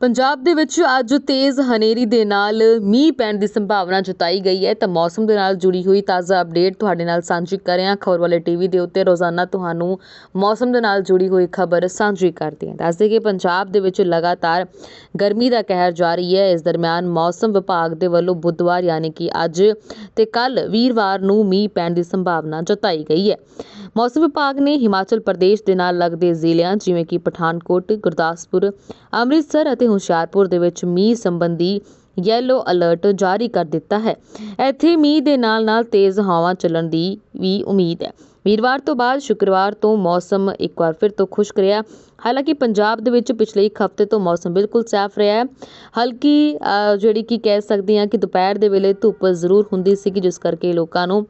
ਪੰਜਾਬ ਦੇ ਵਿੱਚ ਅੱਜ ਤੇਜ਼ ਹਨੇਰੀ ਦੇ ਨਾਲ ਮੀਂਹ ਪੈਣ ਦੀ ਸੰਭਾਵਨਾ ਜਤਾਈ ਗਈ ਹੈ। ਤਾਂ ਮੌਸਮ ਦੇ ਨਾਲ ਜੁੜੀ ਹੋਈ ਤਾਜ਼ਾ ਅਪਡੇਟ ਤੁਹਾਡੇ ਨਾਲ ਸਾਂਝੀ ਕਰ ਰਹੇ ਹਾਂ। ਖਬਰ ਵਾਲੇ ਟੀਵੀ ਦੇ ਉੱਤੇ ਰੋਜ਼ਾਨਾ ਤੁਹਾਨੂੰ ਮੌਸਮ ਦੇ ਨਾਲ ਜੁੜੀ ਹੋਈ ਖਬਰ ਸਾਂਝੀ ਕਰਦੇ ਹਾਂ। ਦੱਸਦੇ ਕਿ ਪੰਜਾਬ ਦੇ ਵਿੱਚ ਲਗਾਤਾਰ ਗਰਮੀ ਦਾ ਕਹਿਰ ਜਾਰੀ ਹੈ। ਇਸ ਦਰਮਿਆਨ ਮੌਸਮ ਵਿਭਾਗ ਦੇ ਵੱਲੋਂ ਬੁੱਧਵਾਰ ਯਾਨੀ ਕਿ ਅੱਜ ਤੇ ਕੱਲ ਵੀਰਵਾਰ ਨੂੰ ਮੀਂਹ ਪੈਣ ਦੀ ਸੰਭਾਵਨਾ ਜਤਾਈ ਗਈ ਹੈ। ਮੌਸਮ ਵਿਭਾਗ ਨੇ ਹਿਮਾਚਲ ਪ੍ਰਦੇਸ਼ ਦੇ ਨਾਲ ਲੱਗਦੇ ਜ਼ਿਲ੍ਹਿਆਂ ਜਿਵੇਂ ਕਿ ਪਠਾਨਕੋਟ, ਗੁਰਦਾਸਪੁਰ, ਅੰਮ੍ਰਿਤਸਰ ਅਤੇ ਹੁਸ਼ਿਆਰਪੁਰ ਦੇ ਵਿੱਚ ਮੀਂਹ ਸੰਬੰਧੀ ਯੈਲੋ ਅਲਰਟ ਜਾਰੀ ਕਰ ਦਿੱਤਾ ਹੈ। ਇੱਥੇ ਮੀਂਹ ਦੇ ਨਾਲ-ਨਾਲ ਤੇਜ਼ ਹਵਾਵਾਂ ਚੱਲਣ ਦੀ ਵੀ ਉਮੀਦ ਹੈ। ਵੀਰਵਾਰ ਤੋਂ ਬਾਅਦ ਸ਼ੁੱਕਰਵਾਰ ਤੋਂ ਮੌਸਮ ਇੱਕ ਵਾਰ ਫਿਰ ਤੋਂ ਖੁਸ਼ਕ ਰਿਹਾ ਹਾਲਾਂਕਿ ਪੰਜਾਬ ਦੇ ਵਿੱਚ ਪਿਛਲੇ ਇੱਕ ਹਫ਼ਤੇ ਤੋਂ ਮੌਸਮ ਬਿਲਕੁਲ ਸਾਫ਼ ਰਿਹਾ ਹੈ। ਹਲਕੀ ਜਿਹੜੀ ਕਿ ਕਹਿ ਸਕਦੇ ਹਾਂ ਕਿ ਦੁਪਹਿਰ ਦੇ ਵੇਲੇ ਧੁੱਪ ਜ਼ਰੂਰ ਹੁੰਦੀ ਸੀ ਕਿ ਜਿਸ ਕਰਕੇ ਲੋਕਾਂ ਨੂੰ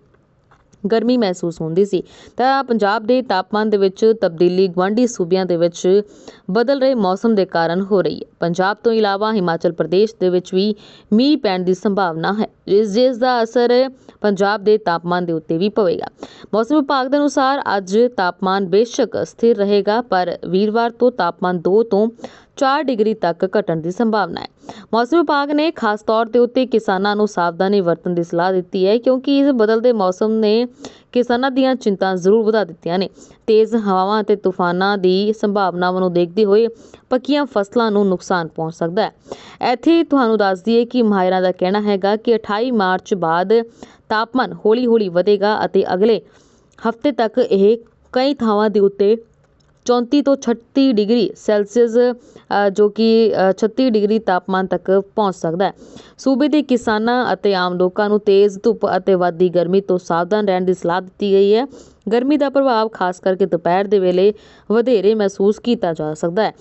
ਗਰਮੀ ਮਹਿਸੂਸ ਹੁੰਦੀ ਸੀ। ਤਾਂ ਪੰਜਾਬ ਦੇ ਤਾਪਮਾਨ ਦੇ ਵਿੱਚ ਤਬਦੀਲੀ ਗਵਾਂਢੀ ਸੂਬਿਆਂ ਦੇ ਵਿੱਚ ਬਦਲ ਰਹੇ ਮੌਸਮ ਦੇ ਕਾਰਨ ਹੋ ਰਹੀ ਹੈ। ਪੰਜਾਬ ਤੋਂ ਇਲਾਵਾ ਹਿਮਾਚਲ ਪ੍ਰਦੇਸ਼ ਦੇ ਵਿੱਚ ਵੀ ਮੀਂਹ ਪੈਣ ਦੀ ਸੰਭਾਵਨਾ ਹੈ ਇਸ ਜਿਸ ਦਾ ਅਸਰ ਪੰਜਾਬ ਦੇ ਤਾਪਮਾਨ ਦੇ ਉੱਤੇ ਵੀ ਪਵੇਗਾ। ਮੌਸਮ ਵਿਭਾਗ ਦੇ ਅਨੁਸਾਰ ਅੱਜ ਤਾਪਮਾਨ ਬੇਸ਼ੱਕ ਸਥਿਰ ਰਹੇਗਾ, ਪਰ ਵੀਰਵਾਰ ਤੋਂ ਤਾਪਮਾਨ 2 ਤੋਂ 4 ਡਿਗਰੀ ਤੱਕ ਘਟਣ ਦੀ ਸੰਭਾਵਨਾ ਹੈ। ਮੌਸਮ ਵਿਭਾਗ ਨੇ ਖਾਸ ਤੌਰ ਤੇ ਉੱਤੇ ਕਿਸਾਨਾਂ ਨੂੰ ਸਾਵਧਾਨੀ ਵਰਤਣ ਦੀ ਸਲਾਹ ਦਿੱਤੀ ਹੈ ਕਿਉਂਕਿ ਇਸ ਬਦਲਦੇ ਮੌਸਮ ਨੇ ਕਿਸਾਨਾਂ ਦੀਆਂ ਚਿੰਤਾ ਜ਼ਰੂਰ ਵਧਾ ਦਿੱਤੀਆਂ ਨੇ। ਤੇਜ਼ ਹਵਾਵਾਂ ਅਤੇ ਤੂਫਾਨਾਂ ਦੀ ਸੰਭਾਵਨਾਵਾਂ ਨੂੰ ਦੇਖਦੇ ਹੋਏ ਪੱਕੀਆਂ ਫਸਲਾਂ ਨੂੰ ਨੁਕਸਾਨ ਪਹੁੰਚ ਸਕਦਾ ਹੈ। ਇੱਥੇ ਤੁਹਾਨੂੰ ਦੱਸ ਦਈਏ ਕਿ ਮਾਹਿਰਾਂ ਦਾ ਕਹਿਣਾ ਹੈਗਾ ਕਿ 28 ਮਾਰਚ ਬਾਅਦ ਤਾਪਮਾਨ ਹੌਲੀ-ਹੌਲੀ ਵਧੇਗਾ ਅਤੇ ਅਗਲੇ ਹਫ਼ਤੇ ਤੱਕ ਇਹ ਕਈ ਥਾਵਾਂ ਦੇ ਉੱਤੇ 34 ਤੋਂ 36 ਡਿਗਰੀ ਸੈਲਸੀਅਸ ਜੋ ਕਿ ਛੱਤੀ ਡਿਗਰੀ ਤਾਪਮਾਨ ਤੱਕ ਪਹੁੰਚ ਸਕਦਾ ਸੂਬੇ ਦੇ ਕਿਸਾਨਾਂ ਅਤੇ ਆਮ ਲੋਕਾਂ ਨੂੰ ਤੇਜ਼ ਧੁੱਪ ਅਤੇ ਵੱਧਦੀ ਗਰਮੀ ਤੋਂ ਸਾਵਧਾਨ ਰਹਿਣ ਦੀ ਸਲਾਹ ਦਿੱਤੀ ਗਈ ਹੈ। ਗਰਮੀ ਦਾ ਪ੍ਰਭਾਵ ਖਾਸ ਕਰਕੇ ਦੁਪਹਿਰ ਦੇ ਵੇਲੇ ਵਧੇਰੇ ਮਹਿਸੂਸ ਕੀਤਾ ਜਾ ਸਕਦਾ ਹੈ।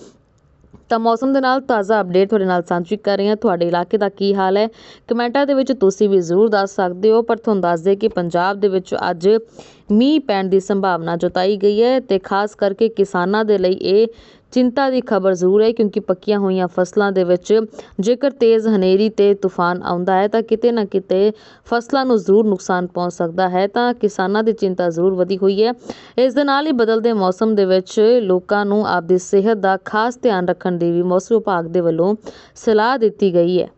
ਤਾਂ ਮੌਸਮ ਦੇ ਨਾਲ ਤਾਜ਼ਾ ਅਪਡੇਟ ਤੁਹਾਡੇ ਨਾਲ ਸਾਂਝੀ ਕਰ ਰਹੇ ਹਾਂ। ਤੁਹਾਡੇ ਇਲਾਕੇ ਦਾ ਕੀ ਹਾਲ ਹੈ? ਕਮੈਂਟਾਂ ਦੇ ਵਿੱਚ ਤੁਸੀਂ ਵੀ ਜ਼ਰੂਰ ਦੱਸ ਸਕਦੇ ਹੋ, ਪਰ ਤੁਹਾਨੂੰ ਦੱਸ ਦੇ ਕਿ ਪੰਜਾਬ ਦੇ ਵਿੱਚ ਅੱਜ ਮੀਂਹ ਪੈਣ ਦੀ ਸੰਭਾਵਨਾ ਜਤਾਈ ਗਈ ਹੈ ਤੇ ਖਾਸ ਕਰਕੇ ਕਿਸਾਨਾਂ ਦੇ ਲਈ ਇਹ ਚਿੰਤਾ ਦੀ ਖਬਰ ਜ਼ਰੂਰ ਹੈ ਕਿਉਂਕਿ ਪੱਕੀਆਂ ਹੋਈਆਂ ਫਸਲਾਂ ਦੇ ਵਿੱਚ ਜੇਕਰ ਤੇਜ਼ ਹਨੇਰੀ ਤੇ ਤੂਫਾਨ ਆਉਂਦਾ ਹੈ ਤਾਂ ਕਿਤੇ ਨਾ ਕਿਤੇ ਫਸਲਾਂ ਨੂੰ ਜ਼ਰੂਰ ਨੁਕਸਾਨ ਪਹੁੰਚ ਸਕਦਾ ਹੈ, ਤਾਂ ਕਿਸਾਨਾਂ ਦੀ ਚਿੰਤਾ ਜ਼ਰੂਰ ਵਧੀ ਹੋਈ ਹੈ। ਇਸ ਦੇ ਨਾਲ ਹੀ ਬਦਲਦੇ ਮੌਸਮ ਦੇ ਵਿੱਚ ਲੋਕਾਂ ਨੂੰ ਆਪਦੀ ਸਿਹਤ ਦਾ ਖਾਸ ਧਿਆਨ ਰੱਖਣ ਦੀ ਵੀ ਮੌਸਮ ਵਿਭਾਗ ਦੇ ਵੱਲੋਂ ਸਲਾਹ ਦਿੱਤੀ ਗਈ ਹੈ।